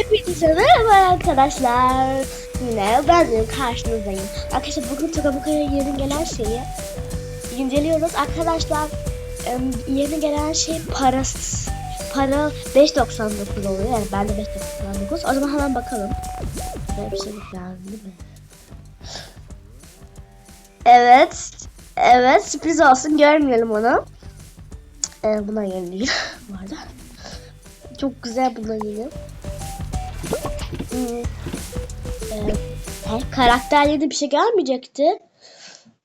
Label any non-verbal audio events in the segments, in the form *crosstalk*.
Hepinize merhaba arkadaşlar. Yine ben karşınızdayım. Arkadaşlar bugün Tokabuka'ya yeni gelen şeyi inceliyoruz. Arkadaşlar yeni gelen şey parası. Para 5.99 oluyor. Yani ben de 5.99. O zaman hemen bakalım. Böyle bir şey geldi mi? Evet. Evet sürpriz olsun görmeyelim onu. Ee, buna yeni değil. *laughs* Bu arada. Çok güzel buna yeni. Ee, he, karakterleri bir şey gelmeyecekti.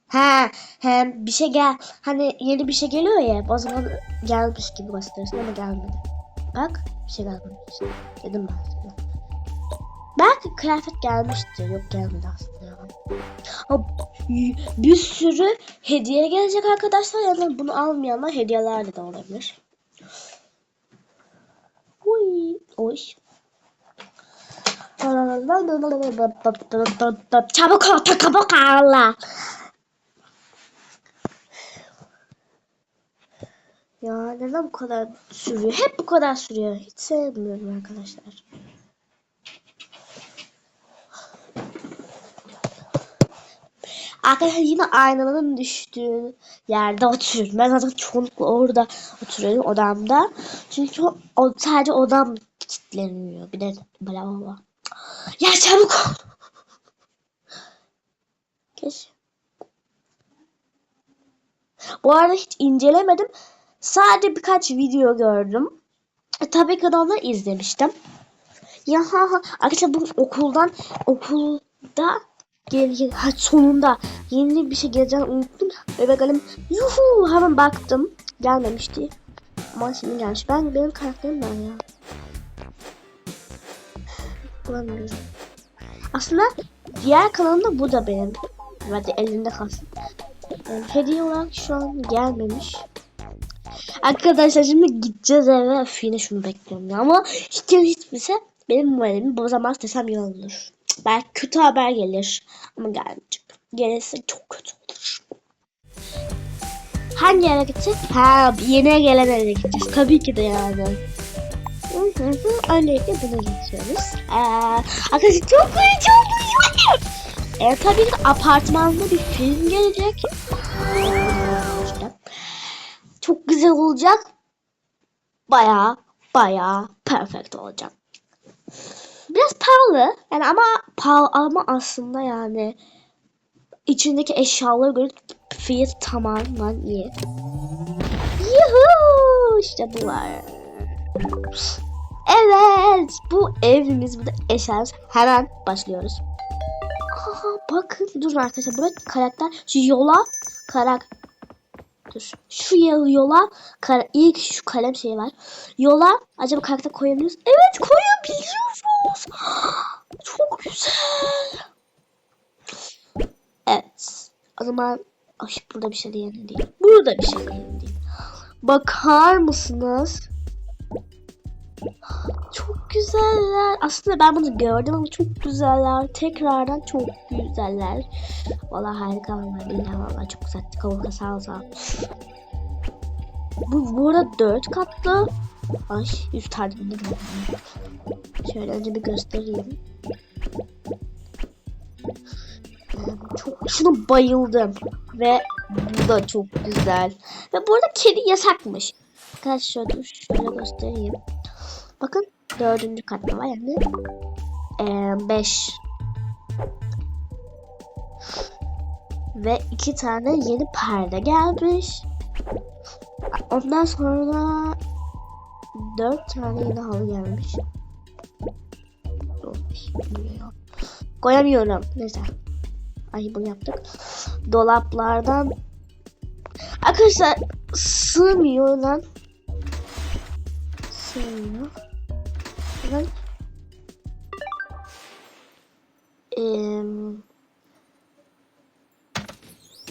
Ha, hem bir şey gel. Hani yeni bir şey geliyor ya. O zaman gelmiş gibi gösterirsin ama gelmedi. Bak bir şey gelmemiş. Dedim ben sana. Belki kıyafet gelmiştir. Yok gelmedi aslında ya. Ama bir sürü hediye gelecek arkadaşlar. Yani bunu almayanlar hediyelerle de olabilir. Uy. Oy. Çabuk ol çabuk Allah. Ya neden bu kadar sürüyor? Hep bu kadar sürüyor. Hiç sevmiyorum arkadaşlar. Arkadaşlar yine aynanın düştüğü yerde oturuyorum. Ben zaten çoğunlukla orada oturuyorum odamda. Çünkü o, sadece odam kilitleniyor. Bir de bla. Ya çabuk ol. Geç. Bu arada hiç incelemedim. Sadece birkaç video gördüm. E, tabii onları izlemiştim. Ya ha ha. Arkadaşlar bu okuldan okulda gel ha, sonunda yeni bir şey geleceğini unuttum. Bebek Alem yuhu hemen baktım. Gelmemişti. Ama şimdi gelmiş. Ben benim karakterim ben ya. Bulamıyorum. Aslında diğer kanalımda bu da benim. Hadi elinde kalsın. Yani hediye olarak şu an gelmemiş. Arkadaşlar şimdi gideceğiz eve. Üf, yine şunu bekliyorum ya. Ama hiç hiç bilse benim moralimi bozamaz desem iyi olur. Belki kötü haber gelir. Ama gelmeyecek. Gelirse çok kötü olur. Hangi eve gideceğiz? Ha yeni gelen eve gideceğiz. Tabii ki de yani. Öncelikle buna geçiyoruz. Ee, arkadaşlar çok heyecanlıyım. E, tabii ki apartmanda bir film gelecek. Çok güzel olacak. Baya baya perfect olacak. Biraz pahalı. Yani ama pahalı ama aslında yani içindeki eşyalara göre fiyat tamamen iyi. Yuhuu işte bu var. Evet bu evimiz bu da eşyamız. Hemen başlıyoruz. Aha bakın dur arkadaşlar burada karakter şu yola karak dur şu yol- yola kara, ilk şu kalem şey var. Yola acaba karakter koyabiliyoruz? Evet koyabiliyoruz. *gasps* Çok güzel. Evet. O zaman ay burada bir şey diyelim değil. Burada bir şey diyelim değil. Bakar mısınız? Çok güzeller. Aslında ben bunu gördüm ama çok güzeller. Tekrardan çok güzeller. Vallahi harika vallahi billahi vallahi çok güzel. Sağ ol. Bu bu arada dört katlı. Ay üst tane Şöyle önce bir göstereyim. Ee, Çok şuna bayıldım ve bu da çok güzel. Ve burada kedi yasakmış. Arkadaşlar şöyle, şöyle göstereyim. Bakın dördüncü katta var yani. Ee, beş. Ve iki tane yeni perde gelmiş. Ondan sonra dört tane yeni halı gelmiş. Koyamıyorum. Neyse. Ay bunu yaptık. Dolaplardan Arkadaşlar sığmıyor lan. Sığmıyor. Ben Eee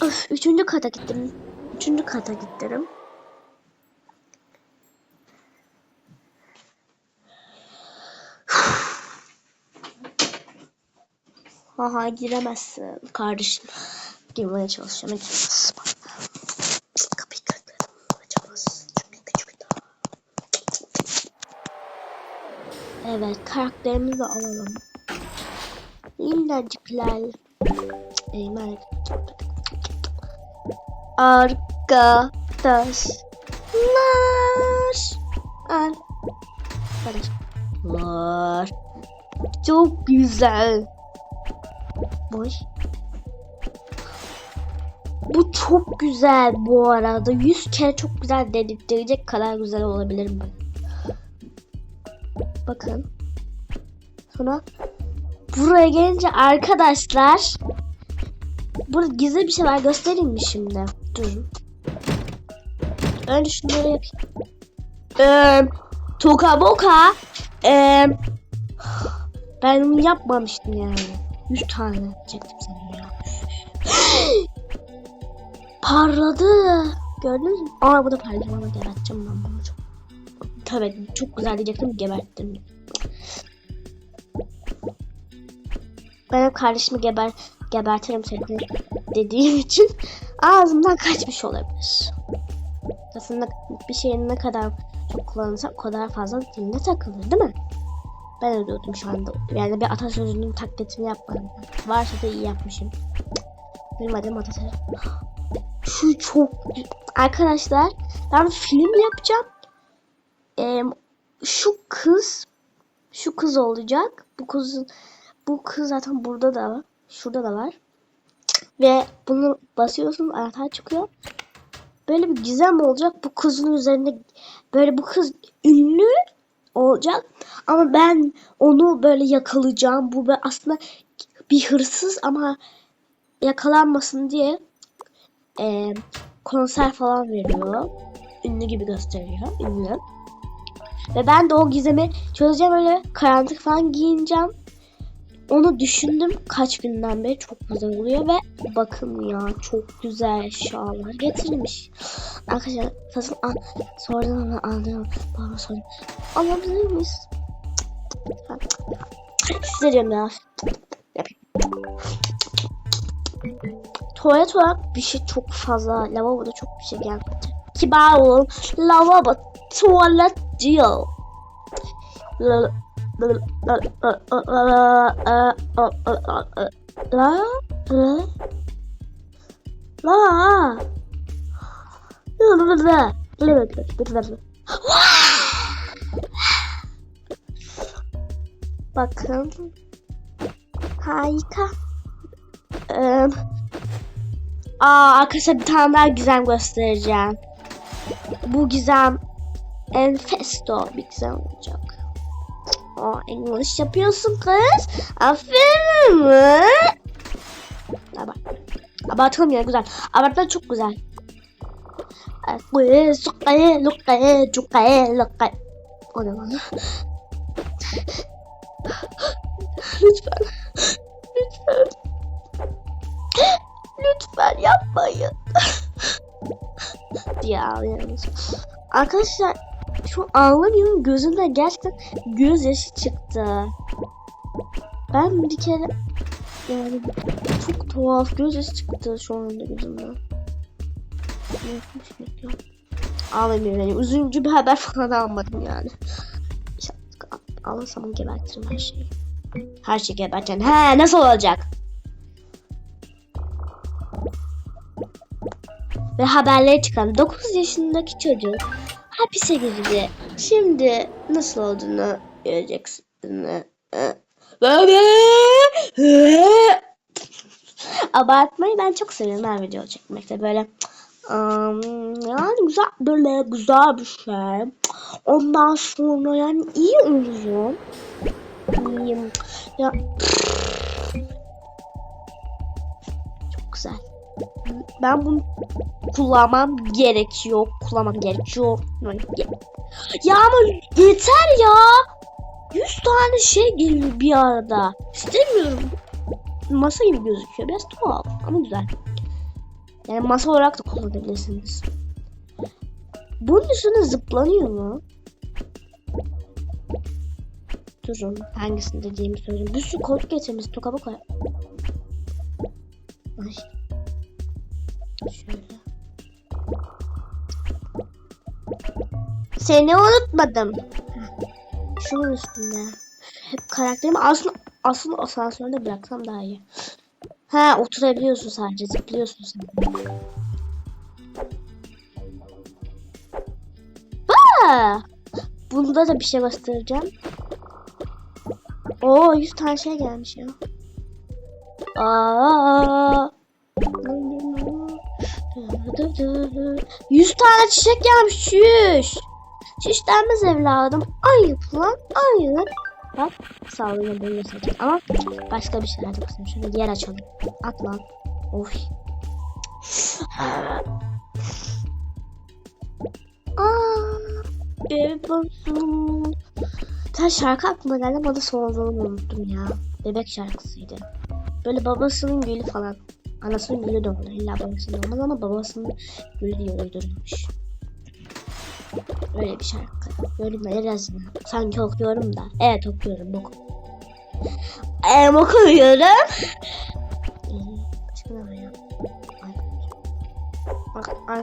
Öf, üçüncü kata gittim. Üçüncü kata gittim. Aha giremezsin kardeşim. Girmeye çalışacağım. Giremez. Kapıyı kırdım. Açamaz. Çok kötü. Evet karakterimizi alalım. Minnacıklar. Eymen. Arkadaşlar. Arkadaşlar. Çok güzel. Boş. Bu çok güzel bu arada. 100 kere çok güzel dedirtecek kadar güzel olabilir mi? Bakın. Sonra buraya gelince arkadaşlar burada gizli bir şey var göstereyim mi şimdi? Durun. Önce şunları yapayım. Ee, toka boka. Ee, ben bunu yapmamıştım yani. 100 tane çektim sanırım ya. Parladı. Gördünüz mü? Aa bu da parladı. Bana geberteceğim ben bunu çok. Tabii çok güzel diyecektim geberttim. Ben hep kardeşimi geber gebertirim seni dediğim için ağzımdan kaçmış olabilir. Aslında bir şeyin ne kadar çok kullanırsa o kadar fazla dilinde takılır değil mi? Ben ödüyordum şu anda. Yani bir atasözünün taklitini yapmadım. Varsa da iyi yapmışım. Benim adım atasözü. Şu çok arkadaşlar ben film yapacağım. Ee, şu kız şu kız olacak. Bu kızın bu kız zaten burada da var. Şurada da var. Ve bunu basıyorsun anahtar çıkıyor. Böyle bir gizem olacak. Bu kızın üzerinde böyle bu kız ünlü olacak. Ama ben onu böyle yakalayacağım. Bu böyle aslında bir hırsız ama yakalanmasın diye e, konser falan veriyor. Ünlü gibi gösteriyor. Ünlü. Ve ben de o gizemi çözeceğim öyle karanlık falan giyineceğim. Onu düşündüm kaç günden beri çok güzel oluyor ve bakın ya çok güzel eşyalar getirilmiş. Arkadaşlar satın an sonradan onu anlıyorum. Bana sorun. Alabilir miyiz? Size diyorum ya. Tuvalet olarak bir şey çok fazla. Lavaboda çok bir şey gelmedi. Kibar olun. Lavabo tuvalet la Bakın. Harika. Ee, aa arkadaşlar bir tane daha gizem göstereceğim. Bu gizem enfesto bir gizem olacak. Aa English yapıyorsun kız. Aferin mi? Abart. Abartalım ya güzel. Abartlar çok güzel. Sukaya, lukaya, cukaya, lukaya. O ne lan? Lütfen. Lütfen. Lütfen yapmayın. ya yalnız. Arkadaşlar şu an ağlamıyorum. Gözümden gerçekten gözyaşı çıktı. Ben bir kere yani çok tuhaf gözyaşı çıktı şu anda gözümden. Ağlamıyorum yani. Üzücü bir haber falan almadım yani. Ağlasam gebertirim her şeyi. Her şeyi geberteceğim. He nasıl olacak? Ve haberleri çıkan 9 yaşındaki çocuk hapise girdi. Şimdi nasıl olduğunu göreceksin. Abartmayı ben çok seviyorum her video çekmekte böyle um, yani güzel böyle güzel bir şey. Ondan sonra yani iyi oluyor. İyiyim. Ya çok güzel. Ben bunu kullanmam gerekiyor. Kullanmam gerekiyor. Ya ama yeter ya. 100 tane şey geliyor bir arada. İstemiyorum. Masa gibi gözüküyor. Biraz tuhaf ama güzel. Yani masa olarak da kullanabilirsiniz. Bunun üstüne zıplanıyor mu? Durun. Hangisini dediğimi söyleyeyim. Bir sürü koltuk getirmiş. Toka boka. Ay. Şöyle. Seni unutmadım. Şunun üstünde. Hep karakterimi aslında aslında asansörde bıraksam daha iyi. Ha oturabiliyorsun sadece zıplıyorsun sen. Aa, bunda da bir şey göstereceğim. Oo 100 tane şey gelmiş ya. Aa. 100 tane çiçek gelmiş 100. Çiş denmez evladım. Ayıp lan ayıp. Bak sağlığına böyle seçecek ama başka bir şeyler yapalım. Şöyle yer açalım. At lan. Aa, bebek olsun. Sen şarkı aklıma geldi da sonradan unuttum ya. Bebek şarkısıydı. Böyle babasının gülü falan. Anasının gülü de olur. İlla babasının olmaz ama babasının gülü diye uydurulmuş. Öyle bir şarkı. Yorumları yazın. Sanki okuyorum da. Evet okuyorum. Oku. Ee, ay,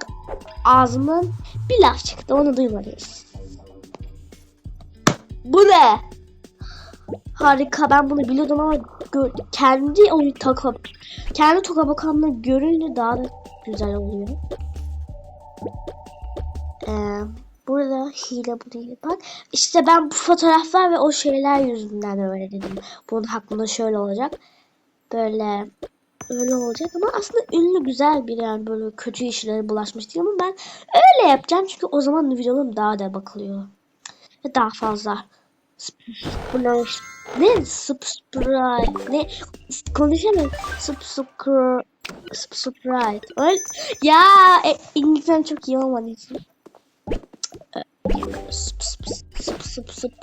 ağzımdan bir laf çıktı. Onu duymalıyız. Bu ne? Harika. Ben bunu biliyordum ama kendi oyun takıp kendi toka bakanla görünce daha da güzel oluyor. Ee, burada hile bu değil. Bak işte ben bu fotoğraflar ve o şeyler yüzünden öyle dedim. Bunun hakkında şöyle olacak. Böyle öyle olacak ama aslında ünlü güzel bir yani böyle kötü işlere bulaşmış değil ama ben öyle yapacağım çünkü o zaman videolarım daha da bakılıyor. Ve daha fazla. Ne? Subscribe. Ne? Konuşamıyorum. Subscribe. Subscribe. Öyle. Ya e, İngilizcem çok iyi olmadığı için. Sıp sıp sıp sıp sıp.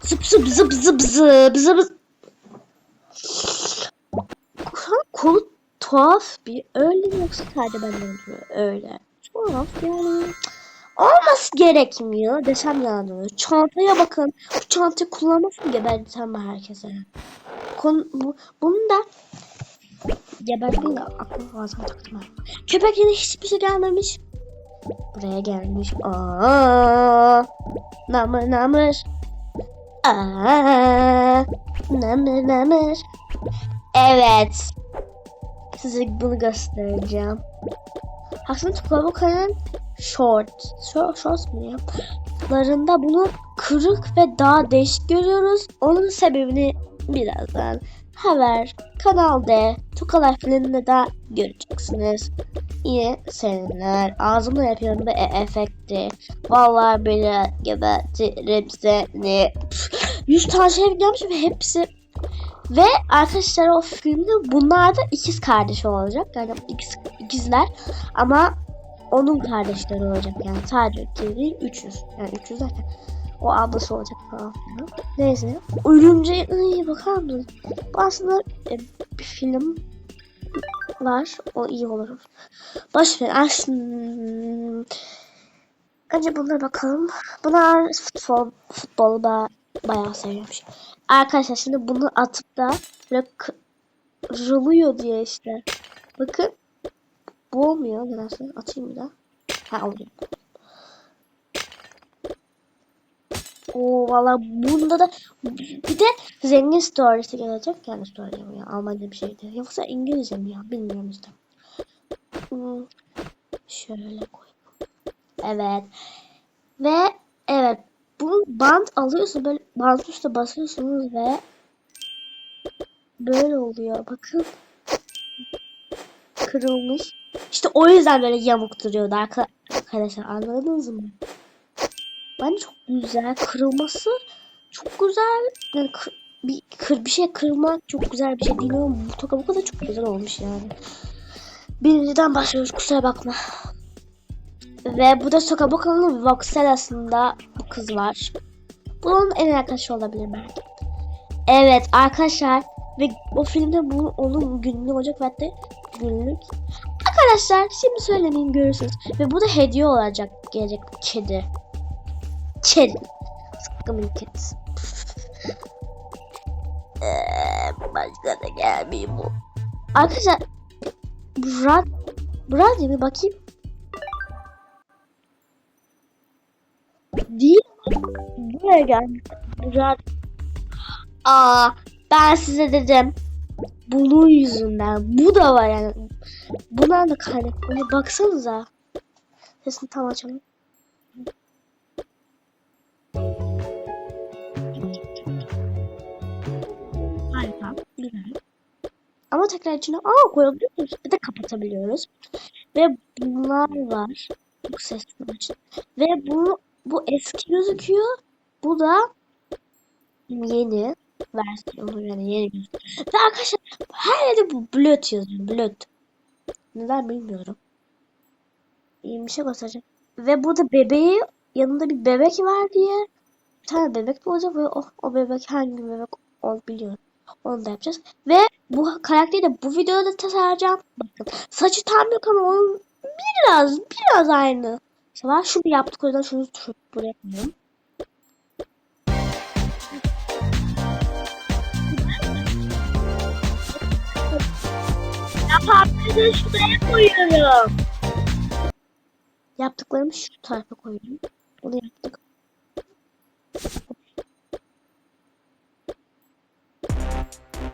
Sıp sıp zıp zıp zıp zıp. Kolu tuhaf bir öyle yoksa sadece benden mi? Öyle. Tuhaf yani. Olması gerekmiyor desem yalan olur. Çantaya bakın. Bu çantayı kullanmasın gebertsem ben herkese. Kon, bu, bunu da gebertmeyi de aklıma ağzıma taktım. Köpek yine hiçbir şey gelmemiş. Buraya gelmiş. Aa, namır namır. Aa, namır namır. Evet. Size bunu göstereceğim. Aslında Tukabuka'nın short, short, short mu ya? Larında bunu kırık ve daha değişik görüyoruz. Onun sebebini birazdan haber kanalda Tukalar filminde de göreceksiniz. İyi seneler. Ağzımla yapıyorum da e efekti. Vallahi böyle gebertirim seni. 100 tane şey ve hepsi ve arkadaşlar o filmde bunlar da ikiz kardeş olacak. Yani ikiz, ikizler ama onun kardeşleri olacak yani sadece iki değil 300. Yani 300 zaten. O ablası olacak falan filan. Neyse. Örümceğe iyi bakar mısın? Bu aslında e, bir film var. O iyi olur. Boş ver. Önce bunlara bakalım. Bunlar futbol, futbolu da bayağı seviyormuş. Arkadaşlar şimdi bunu atıp da böyle diye işte. Bakın. Bu olmuyor nedense. Atayım bir daha. Ha oluyor. Oo valla bunda da bir de zengin storiesi gelecek. Yani story mi ya? Almanca bir şeydi. Yoksa İngilizce mi ya? Bilmiyorum işte. Hmm. Şöyle koy. Evet. Ve evet bu band alıyorsun böyle band üstüne basıyorsunuz ve böyle oluyor. Bakın. Kırılmış. İşte o yüzden böyle yamuk duruyordu arkadaşlar. Anladınız mı? Bence çok güzel. Kırılması çok güzel. Yani kır, bir, kır, bir şey kırmak çok güzel bir şey değil ama bu toka bu kadar çok güzel olmuş yani. Birinciden başlıyoruz kusura bakma. Ve bu da Sokaboka'nın Voxel aslında bu kız var. Bunun en arkadaşı olabilir belki. Evet arkadaşlar ve o filmde bu onun günlüğü olacak ve hatta günlük. Arkadaşlar şimdi söylemeyin görürsünüz. Ve bu da hediye olacak gelecek kedi. Kedi. Sıkkımın kedisi. Eee başka da gelmiyor bu. Arkadaşlar Brad Brad mi bakayım? Değil. Buraya gelmiş. Murat. Aa ben size dedim. Bunun yüzünden. Bu da var yani. Bundan da kaynaklanıyor. Baksanıza. Sesini tam açalım. Harika. Güzel. Ama tekrar içine aa koyabiliyoruz. Bir de kapatabiliyoruz. Ve bunlar var. Bu ses için. Ve bu bu eski gözüküyor. Bu da yeni versiyonu yani yeni gözüküyor. Ve arkadaşlar her yerde bu blöt yazıyor. Blöt. Neden bilmiyorum. Bir şey göstereceğim. Ve burada bebeği yanında bir bebek var diye bir tane bebek bulacak ve o, o bebek hangi bebek onu biliyorum. Onu da yapacağız. Ve bu karakteri de bu videoda da tasarlayacağım. Bakın saçı tam yok ama onun biraz biraz aynı. Mesela şunu yaptık o yüzden şunu tutup buraya koyalım. Yaptıklarımı şuraya koyuyorum. Yaptıklarımı şu tarafa koyuyorum. Bunu yaptık.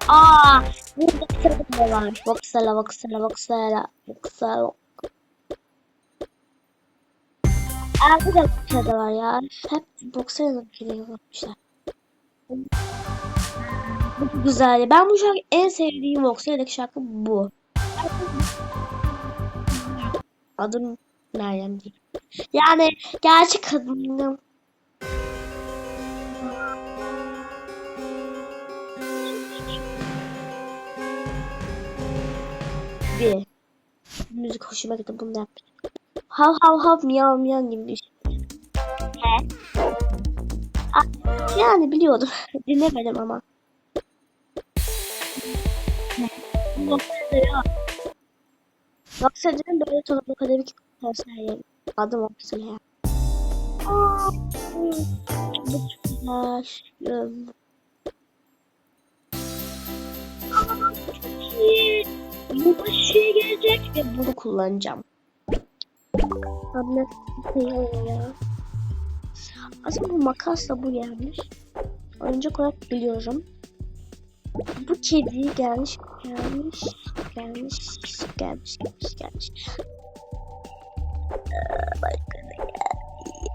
Aa, bu boksela da var. Boksela, boksela, boksela, boksela. Aa, bu da boksela da var ya. Hep boksela bir şey yapmışlar. Bu güzel. Ben bu şarkı en sevdiğim Voksel'deki şarkı bu. Adım Meryem değil. Yani gerçek adım bir. Müzik hoşuma gitti bunu da yaptım. Hav hav hav miyav miyav gibi bir şey. He. Ah, yani biliyordum. *laughs* Dinlemedim ama. Yoksa canım böyle tolak akademik konser yerim. Adım Oksel ya. Hmm, Bu. Bu şey gelecek ve bunu kullanacağım. Anne ne ya? Aslında bu makasla bu gelmiş. Oyuncak olarak biliyorum. Bu kedi gelmiş, gelmiş, gelmiş, gelmiş, gelmiş, gelmiş. Başka ne geldi?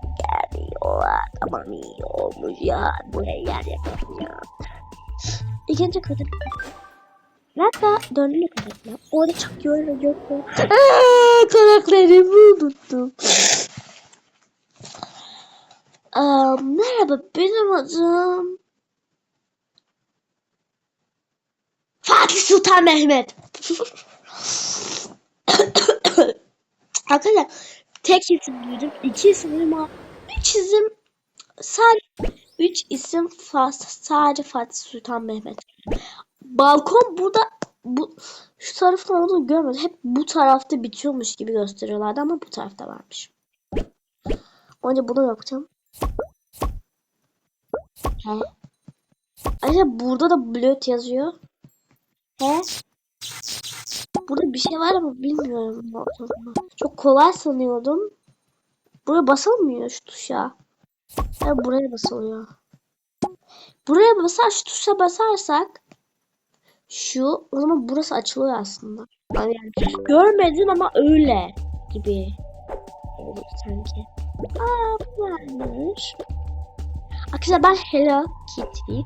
Geliyorlar. Tamam iyi olmuş ya. Buraya yer yapalım ya. İkinci kadın. Hatta döndüğüne kadar ya. Orada çok yorucu yok. Aaa karakterimi unuttum. Aa, merhaba benim adım Fatih Sultan Mehmet. *laughs* Arkadaşlar tek isim duydum. iki isim ama üç isim sadece üç isim sadece Fatih Sultan Mehmet. Balkon burada bu şu tarafta olduğunu görmedim. Hep bu tarafta bitiyormuş gibi gösteriyorlardı ama bu tarafta varmış. Önce bunu yapacağım. He. Ayrıca burada da blöt yazıyor. He. Burada bir şey var ama bilmiyorum. Çok kolay sanıyordum. Buraya basılmıyor şu tuşa. Ya buraya basılıyor. Buraya basar şu tuşa basarsak şu o zaman burası açılıyor aslında. Yani görmedim ama öyle gibi oldu sanki. Aa bu varmış. Arkadaşlar ben Hello Kitty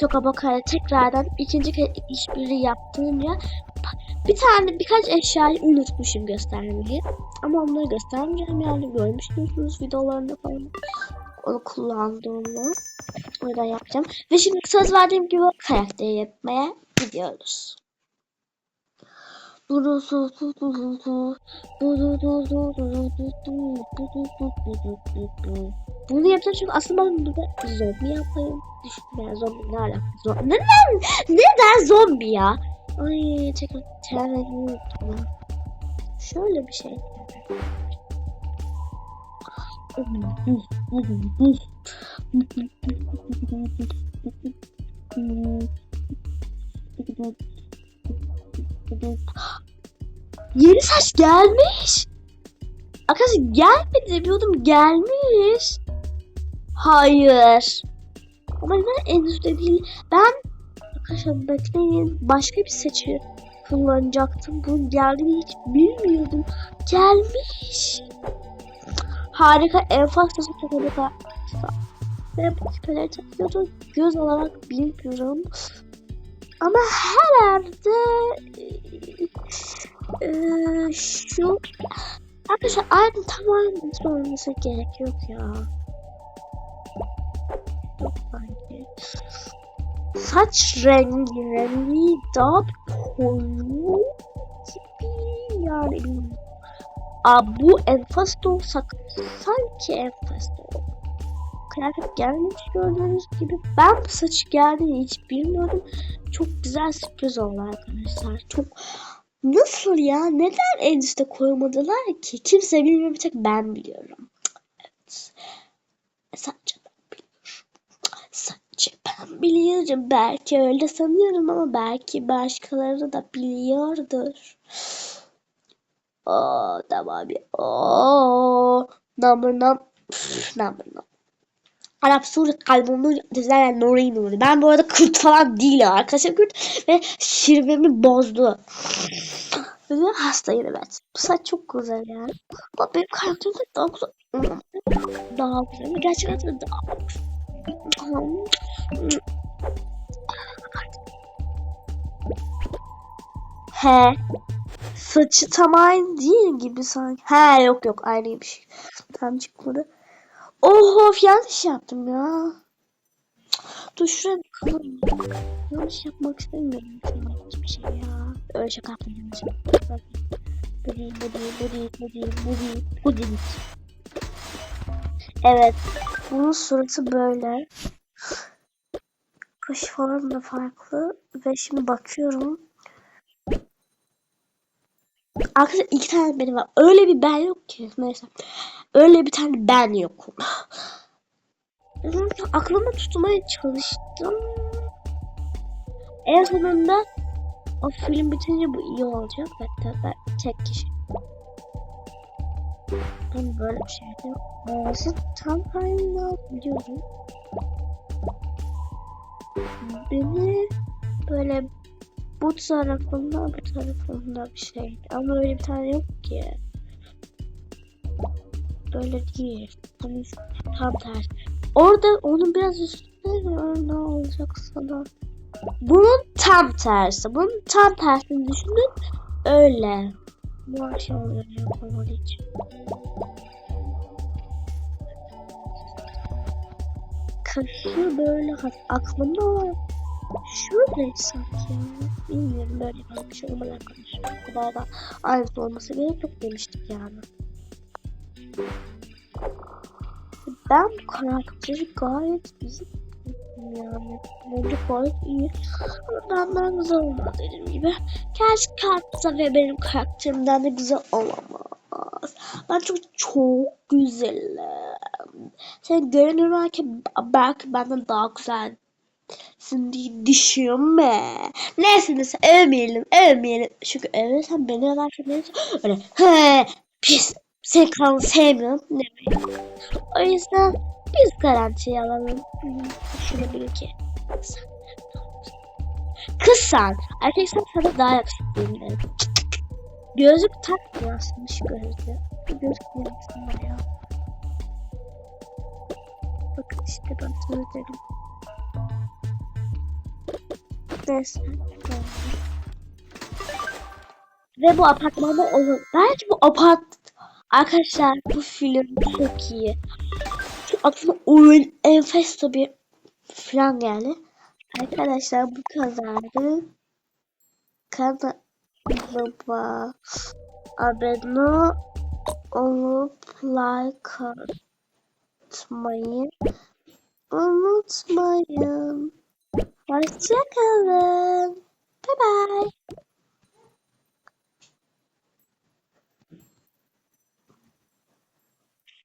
Toka Baka'ya tekrardan ikinci kez işbirliği yaptığımda bir tane birkaç eşyayı unutmuşum göstermeyi. Ama onları göstermeyeceğim yani görmüşsünüz videolarında falan. Onu kullandığımı. O yüzden yapacağım. Ve şimdi söz verdiğim gibi karakteri yapmaya gidiyoruz. Bunu yapacağım çünkü aslında ben zombi yapayım. Düşünmeye zombi ne alaka? Zombi. Neden? Neden zombi ya? Ay tekrar terörü Şöyle bir şey. Yeni saç gelmiş. Arkadaşlar gelmedi diyordum gelmiş. Hayır. Ama ben en üstte değil. Ben arkadaşlar bekleyin. Başka bir seçi kullanacaktım. Bunun geldiğini hiç bilmiyordum. Gelmiş. Harika. En fazla harika. Ve bu küpeleri takıyordum. Göz olarak bilmiyorum. Ama herhalde eee, şu arkadaşlar aynı tamamen olması gerek yok ya. Saç rengi rengi daha koyu gibi yani. Aa, bu sak sanki enfasto. Kıyafet gelmemiş gördüğünüz gibi. Ben bu saçı geldiğini hiç bilmiyordum. Çok güzel sürpriz oldu arkadaşlar. Çok Nasıl ya? Neden en üste koymadılar ki? Kimse bilmiyor bir tek ben biliyorum. Evet. Biliyorum. Sadece ben biliyorum. Belki öyle sanıyorum ama belki başkaları da biliyordur. Oo tamam ya. Oo. Namır nam. Namır nam. Arap Suri kalbimi düzenlen Nuri Nuri. Ben bu arada Kürt falan değilim arkadaşlar. Kürt ve şirvemi bozdu. Ve hastayım evet. Bu saç çok güzel yani. Ama benim karakterim de daha güzel. Daha güzel. Gerçekten daha güzel. He. Saçı tam aynı değil gibi sanki. He yok yok aynıymış. Tam çıkmadı. Oh of yanlış yaptım ya. Dur şuraya bakalım. Yanlış yapmak istemiyorum. Hiçbir şey ya. Öyle şaka yapmayacağım. Bu değil, bu değil, bu değil, bu değil, bu değil, bu. Evet. Bunun surası böyle. Kaş falan da farklı. Ve şimdi bakıyorum. Arkadaşlar iki tane benim var. Öyle bir ben yok ki. Neyse. Öyle bir tane ben yokum. Aklımda tutmaya çalıştım. En sonunda o film bitince bu iyi olacak. Hatta ben tek kişi. Ben böyle bir şeydi. Bazı tam aynı biliyorum. Beni böyle bu tarafında bu tarafında bir şeydi. Ama öyle bir tane yok ki. Böyle değil. Hani tam tersi. Orada onun biraz üstünde ne olacak sana? Bunun tam tersi. Bunun tam tersini düşünün. Öyle. Bu aşağı oluyor yapamadığı için. Kaşı böyle aklımda var. Şöyle sanki ya. Bilmiyorum böyle şey olmalı arkadaşlar. Bu da aynısı olması gerek yok demiştik yani. Ben bu karakteri gayet güzel yani. Bence gayet iyi. Benden güzel olmaz dediğim gibi. Gerçi Katsa ve benim karakterimden de güzel olamaz. Ben çok çok güzelim. Sen görünür belki, belki benden daha güzel diye düşünme. Neyse neyse övmeyelim övmeyelim. Çünkü övürsen beni översen beni öyle he pis sen kanalı sevmiyorum demeyin. O yüzden biz garantiye alalım. Düşünebilir ki. Kız sen. Sana daha yakışıklıyım derim. Gözlük takmıyor aslında şu gözlüğü. Bir gözlük ne yapsın ya. Bakın işte ben sana derim. Neyse. Ve bu apartmanda olur. Belki bu apart Arkadaşlar bu film çok iyi. Aklıma oyun enfesto bir falan geldi. Arkadaşlar bu kadardı. Kanalıma abone olup like atmayı unutmayın. Hoşçakalın. Bye bye.